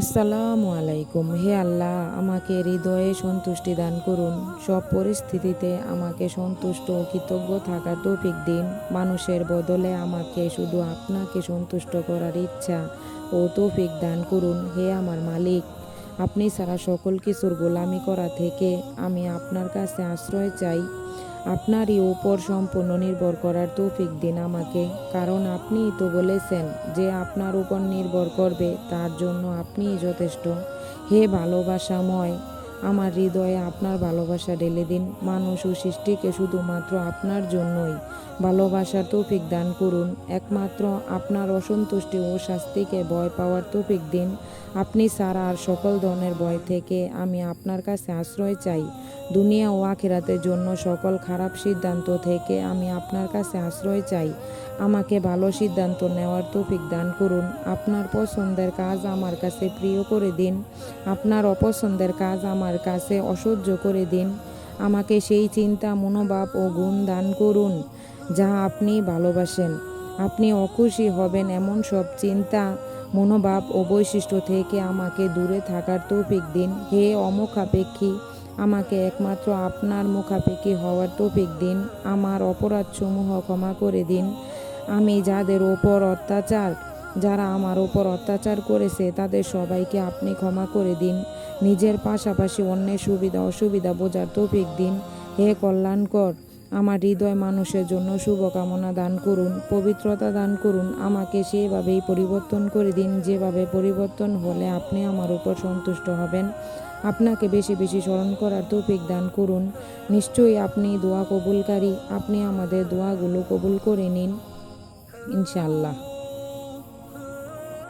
আসসালামু আলাইকুম। হে আল্লাহ, আমাকে হৃদয়ে সন্তুষ্টি দান করুন। সব পরিস্থিতিতে আমাকে সন্তুষ্ট ও কৃতজ্ঞ থাকার তৌফিক দিন। মানুষের বদলে আমাকে শুধু আপনাকে সন্তুষ্ট করার ইচ্ছা ও তৌফিক দান করুন। হে আমার মালিক, আপনি ছাড়া সকল কিছুর গোলামি করা থেকে আমি আপনার কাছে আশ্রয় চাই। আপনারই উপর সম্পূর্ণ নির্ভর করার তৌফিক দিন আমাকে। কারণ আপনিই তো বলেছেন যে আপনার উপর নির্ভর করবে, তার জন্য আপনিই যথেষ্ট। হে ভালোবাসাময় আমার হৃদয়ে আপনার ভালোবাসা ঢেলে দিন। মানুষ ও সৃষ্টিকে শুধুমাত্র আপনার জন্যই ভালোবাসার তৌফিক দান করুন। একমাত্র আপনার অসন্তুষ্টি ও শাস্তিকে ভয় পাওয়ার তৌফিক দিন। আপনি ছাড়া আর সকল ধরনের ভয় থেকে আমি আপনার কাছে আশ্রয় চাই। দুনিয়া ও আখিরাতের জন্য সকল খারাপ সিদ্ধান্ত থেকে আমি আপনার কাছে আশ্রয় চাই। আমাকে ভালো সিদ্ধান্ত নেওয়ার তৌফিক দান করুন। আপনার পছন্দের কাজ আমার কাছে প্রিয় করে দিন। আপনার অপছন্দের কাজ আমার কাছে অসহ্য করে দিন। আমাকে সেই চিন্তা, মনোভাব ও গুণ দান করুন, যা আপনি ভালোবাসেন। আপনি অখুশি হবেন এমন সব চিন্তা, মনোভাব ও বৈশিষ্ট্য থেকে আমাকে দূরে থাকার তৌফিক দিন। হে অমুখাপেক্ষী, আমাকে একমাত্র আপনার মুখাপেক্ষী হওয়ার তৌফিক দিন। আমার অপরাধসমূহ ক্ষমা করে দিন। আমি যাদের ওপর অত্যাচার যারা আমার ওপর অত্যাচার করেছে, তাদের সবাইকে আপনি ক্ষমা করে দিন। নিজের পাশাপাশি অন্যের সুবিধা, অসুবিধা বোঝার তৌফিক দিন। হে কল্যাণকর, আমার হৃদয় মানুষের জন্য শুভকামনা দান করুন, পবিত্রতা দান করুন। আমাকে সেভাবেই পরিবর্তন করে দিন, যেভাবে পরিবর্তন হলে আপনি আমার উপর সন্তুষ্ট হবেন। আপনাকে বেশি বেশি স্মরণ করার তৌফিক দান করুন। নিশ্চয়ই আপনি দোয়া কবুলকারী, আপনি আমাদের দোয়াগুলো কবুল করে নিন। ইনশাআল্লাহ।